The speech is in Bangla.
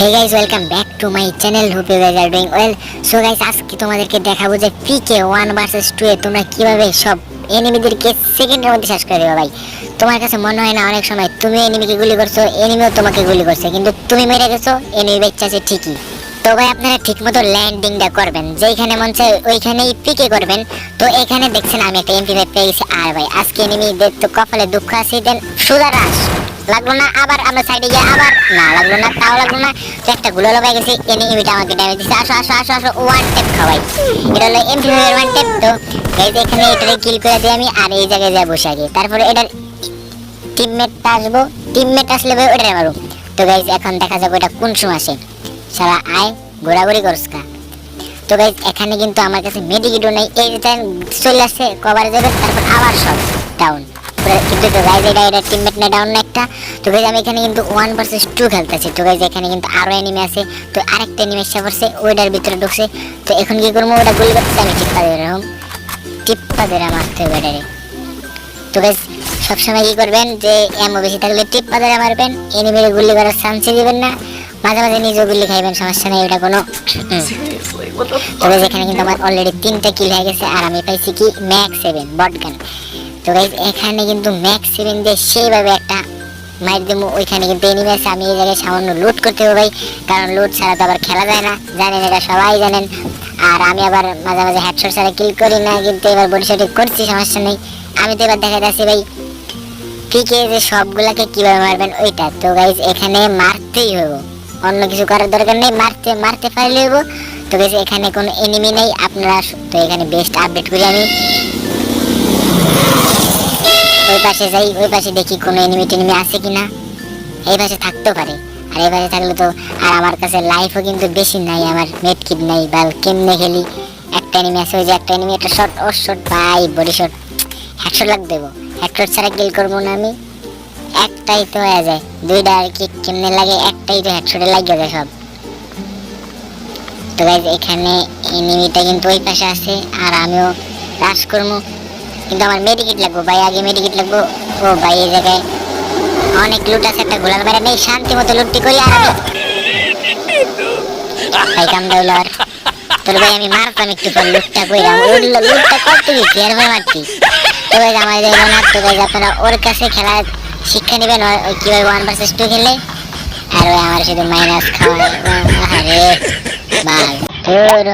Hey guys welcome back to my channel hope you guys are doing well so guys আজকে তোমাদেরকে দেখাবো যে পিকে ওয়ান ভার্সেস টু এ তোমরা কীভাবে সব এনিমিদেরকে সেকেন্ডের মধ্যে শেষ করে দেবে ভাই। তোমার কাছে মনে হয় না অনেক সময় তুমি এনিমিকে গুলি করছ এনিমিও তোমাকে গুলি করছে, কিন্তু তুমি মেরে গেছো এনিমি বেঁচে আছে ঠিকই। তো ভাই, আপনারা ঠিকমতো ল্যান্ডিংটা করবেন। যেখানে মন চায় ওইখানেই পিকে করবেন। তো এখানে দেখছেন আমি একটা এমপি ফাইভ পেয়ে গেছি আর ভাই, আজকে এনিমিদের তো কপালে দুঃখ আছে দেন সুদা রাস লাগল না, আবার আমরা সাইডে গিয়ে আবার না লাগল না, তাও লাগল না। তো একটা গুলো লোকাই গেছে এনিমিটা আমাকে ড্যামেজ দিচ্ছে আসো আসো আসো আসো ওয়ান টেপ খাওয়াই। এটা হলো এমপি ফাইভের ওয়ান টেপ তো গাইজ এখানে এটারে কিল করে দিই আমি, আর এই জায়গায় যাই বসে আগে তারপরে এটার টিমমেটটা আসব। টিমমেট আসলে ভাই ওটারে মারো। তো গাইজ এখন দেখা যাবে ওটা কোন সময় আসে। সারা আয়, ঘোরাঘুরি করস কা তো গাইজ এখানে কিন্তু আমার কাছে মেডিকিটও নেই। এই যে, চলে আসছে, কভারে যাবে, তারপর আবার সব ডাউন কিন্তু তো গাইজ এটা এটা টিমমেট না ডাউন না একটা তো গাইজ আমি এখানে কিন্তু ওয়ান ভার্সেস টু খেলতেছি। তো গাইজ এখানে কিন্তু আরও এনিমি আছে। তো আরেকটা এনিমি এসে পড়ছে, ওইটার ভিতরে ঢুকছে। তো এখন কি করব? ওটা গুলি করতেছে, আমি টিপ্পা দিয়ে এরকম টিপ্পা দিয়ে মারতে হবে এটারে। তো গাইজ সবসময় কি করবেন যে এমও বেশি থাকলে টিপ্পা দিয়ে মারবেন। এনিমিরে গুলি করার চান্সই দিবেন না। মাঝে মাঝে নিজেও গুলি খাইবেন, সমস্যা নেই এটা কোনো তবে যেখানে কিন্তু আমার অলরেডি তিনটা কিল হয়ে গেছে, আর আমি পাইছি কি ম্যাক্স সেভেন বট গান তো গাইজ এখানে কিন্তু ম্যাক্স সেভেন সেইভাবে একটা মাইর দেবো ওইখানে কিন্তু এনিমি আছে আমি এই জায়গায় সামান্য লুট করতে হবে ভাই। কারণ লুট ছাড়া তো আবার খেলা যায় না। জানেন এটা সবাই জানেন। আর আমি আবার মাঝে মাঝে হেডশট ছাড়া কিল করি না। কিন্তু এবার বডি শটে করছি, সমস্যা নেই। আমি তো এবার দেখা যাচ্ছি ভাই পিকে যে সবগুলাকে কীভাবে মারবেন ওইটা। তো গাইজ এখানে মারতেই হইব। অন্য কিছু করার দরকার নেই। মারতে মারতে পারলে হইব। তো গাইজ এখানে কোনো এনিমি নেই। আপনারা তো এখানে বেস্ট আপডেট করি আমি। ওই পাশে যাই, ওই পাশে দেখি কোনো এনিমি টেনিমি আছে কিনা। এই পাশে থাকতেও পারে। আর এই পাশে থাকলে তো আর আমার কাছে লাইফও কিন্তু বেশি নাই, আমার মেট কিট নাই, বা কেমনে খেলি। একটা এনিমি আছে, ওই যে একটা এনিমি একটা শট ও শট ভাই বডি শট হেডশট লাগ দেবো হেডশট ছাড়া কিল করব না আমি। একটাই তো হয়ে যায়। দুইটা আর কি কেমনে লাগে, একটাই তো হেডশটে লাগিয়ে যায় সব। তো এখানে এনিমিটা কিন্তু ওই পাশে আছে, আর আমিও রাশ করব। কিন্তু আমার মেডিকেট লাগবো, ভাই, আগে মেডিকেট লাগবো। ও, ভাই, এই জায়গায় অনেক লুট আছে, একটা গোলাল মেরা নেই, শান্তি মতো লুটটি করি, আর ভাই আর তোর ভাই, আমি মারতাম একটু পর, লুটটা কইরাম লুটটা করতে কি কেয়ার হয়ে মারতি? তো ভাই, আমার যাইলো না তো ভাই, আপনারা ওর কাছে খেলা শিক্ষা নেবেন কীভাবে ওয়ান ভার্সেস টু খেলে আর আমার শুধু মাইনাস খাওয়ায়। আরে তোর